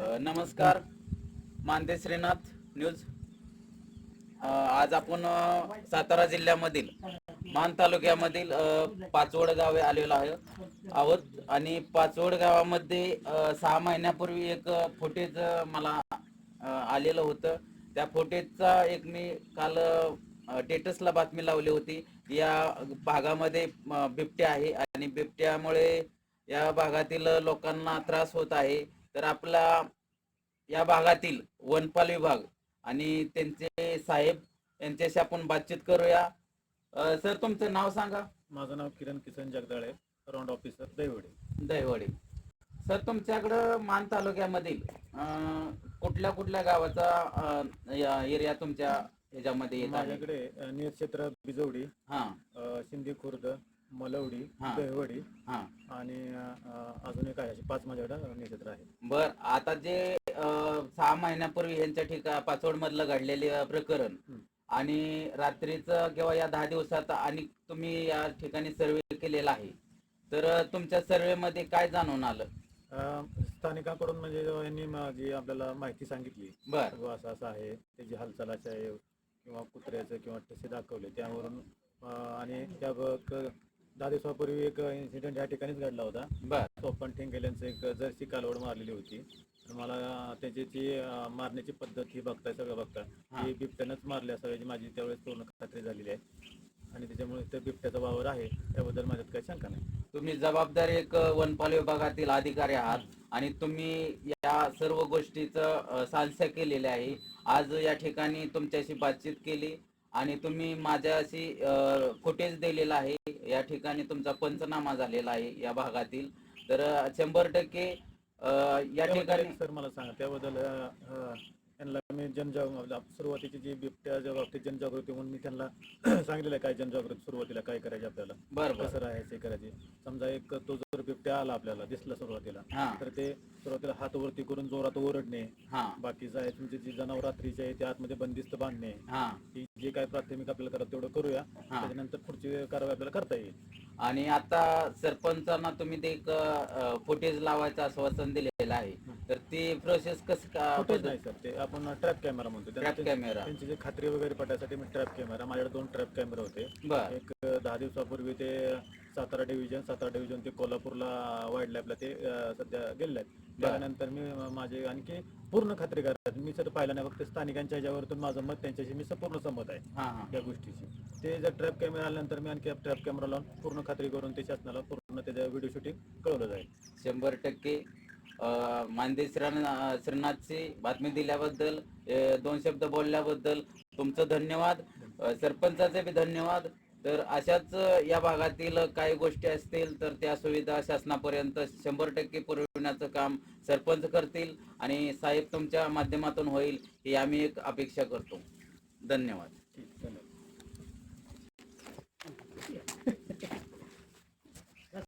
नमस्कार. मानदे श्रीनाथ न्यूज. आज आपण सातारा जिल्ह्यामधील मान तालुक्यामधील पाचवड गावे आलेलो आहे आहोत. आणि पाचवड गावामध्ये सहा महिन्यापूर्वी एक फुटेज मला आलेलं होतं. त्या फुटेजचा एक मी काल टेटसला बातमी लावली होती. या भागामध्ये बिबट्या आहे. आणि बिबट्यामुळे या भागातील लोकांना त्रास होत आहे. तर आपला या भागातील वनपाल विभाग आणि त्यांचे साहेब यांच्याशी आपण बातचीत करूया. अ, सर तुमचं नाव सांगा. माझं नाव Kiran Kisan Jagdale round officer Daivade. Daivade. Sir तुमच्याकडं मान तालुक्यामधील अ, कुठल्या कुठल्या गावाचा अ, या एरिया तुमच्या येत आहे. माझ्याकडे अ, क्षेत्र बिजवडी हा. अ, शिंदे खुर्द मलवडी हा. दहिवडी हा. आणि अ, अजून एक आहे अशी पाच माझ्याकडे नियत क्षेत्र आहे. बर आता जे अ, सहा महिन्यापूर्वी यांच्या ठिका पाचवड मधलं घडलेले अ, प्रकरण हं. आणि रात्रीचं किंवा या दहा दिवसात आणि तुम्ही या ठिकाणी सर्वे केलेला आहे तर अ, तुमच्या सर्वे मध्ये काय जाणून आलं? अ, स्थानिकांकडून म्हणजे यांनी माझी आपल्याला माहिती सांगितली. बर. असं असं आहे त्याची हालचाल अशी आहे किंवा कुत्र्याचं किंवा तसे दाखवले. त्यावरून आणि त्या क- दहा दिवसापूर्वी एक इन्सिडेंट या ठिकाणीच घडला होता. बर. सोपन ठेंगेल्यांचं एक जर्सी कालवड मारलेली होती. तर मला त्याची जी अं, मारण्याची पद्धत ही बघताय सगळं बघताय. हा. ही बिबट्यानंच मारली असावी माझी त्यावेळेस पूर्ण खात्री झालेली आहे. आणि त्याच्यामुळे ते बिबट्याचा वावर आहे त्याबद्दल माझ्यात काही शंका नाही. तुम्ही जबाबदार एक अ, वनपाल विभागातील अधिकारी आहात. आणि तुम्ही या सर्व गोष्टीचं सालसा केलेले आहे. आज या ठिकाणी तुमच्याशी बातचीत केली आणि तुम्ही माझ्याशी फुटेज दिलेला आहे. या ठिकाणी तुमचा पंचनामा झालेला आहे या भागातील. तर शंभर टक्के या ठिकाणी सर मला सांगा. त्याबद्दल त्यांना मी जनजाग सुरुवातीची जी बिबट्याच्या बाबतीत जनजागृती म्हणून मी त्यांना सांगितलेलं आहे काय जनजागृती सुरुवातीला काय करायचे आपल्याला? बर बर. कसं राहायचं करायचे? समजा एक तो जर बिबट्या आला आपल्याला दिसला सुरुवातीला हा. तर ते सुरुवातीला हात वरती करून जोरात ओरडणे हा. बाकीचं आहे तुमचे जी जनावर रात्रीचे आहे ते आतमध्ये बंदिस्त बांधणे हा. ही जे काय प्राथमिक आपल्याला करा तेवढं करूया हा. त्याच्यानंतर पुढची कारवाई आपल्याला करता येईल. आणि आता सरपंचांना तुम्ही ते एक फुटेज लावायचं आश्वासन दिलेलं आहे. तर ती प्रोसेस कसं का फुटेज नाही सर ते आपण ट्रॅप कॅमेरा म्हणतो. ट्रॅप त्यांची कॅमेरा. त्यांची जी खात्री वगैरे पडण्यासाठी मी ट्रॅप कॅमेरा माझ्याकडे दोन ट्रॅप कॅमेरे होते. बर. एक अं, दहा दिवसापूर्वी ते सातारा डिव्हिजन सातारा डिव्हिजन ते कोल्हापूरला वाईल्ड लाईफला ते अं, सध्या गेलेले आहेत. त्यानंतर मी अं, माझे आणखी पूर्ण खात्री करतात मी सर पाहिलं नाही फक्त स्थानिकांच्या ह्याच्यावरतून माझं मत त्यांच्याशी मी पूर्ण सहमत आहे हा हा. या गोष्टीची ते जर ट्रॅप कॅमेरा आल्यानंतर मी आणखी ट्रॅप कॅमेरा लावून पूर्ण खात्री करून ते शासनाला पूर्ण त्याच्या व्हिडिओ शूटिंग कळवलं जाईल. शंभर टक्के. अं, मानदेश श्रीनाथची बातमी दिल्याबद्दल दोन शब्द बोलल्याबद्दल तुमचं धन्यवाद. सरपंचाचे बी धन्यवाद. तर अशाच या भागातील काही गोष्टी असतील तर त्या सुविधा शासनापर्यंत शंभर टक्के पुरविण्याचं काम सरपंच करतील आणि साहेब तुमच्या माध्यमातून होईल ही आम्ही एक अपेक्षा करतो. धन्यवाद. ठीक धन्यवाद.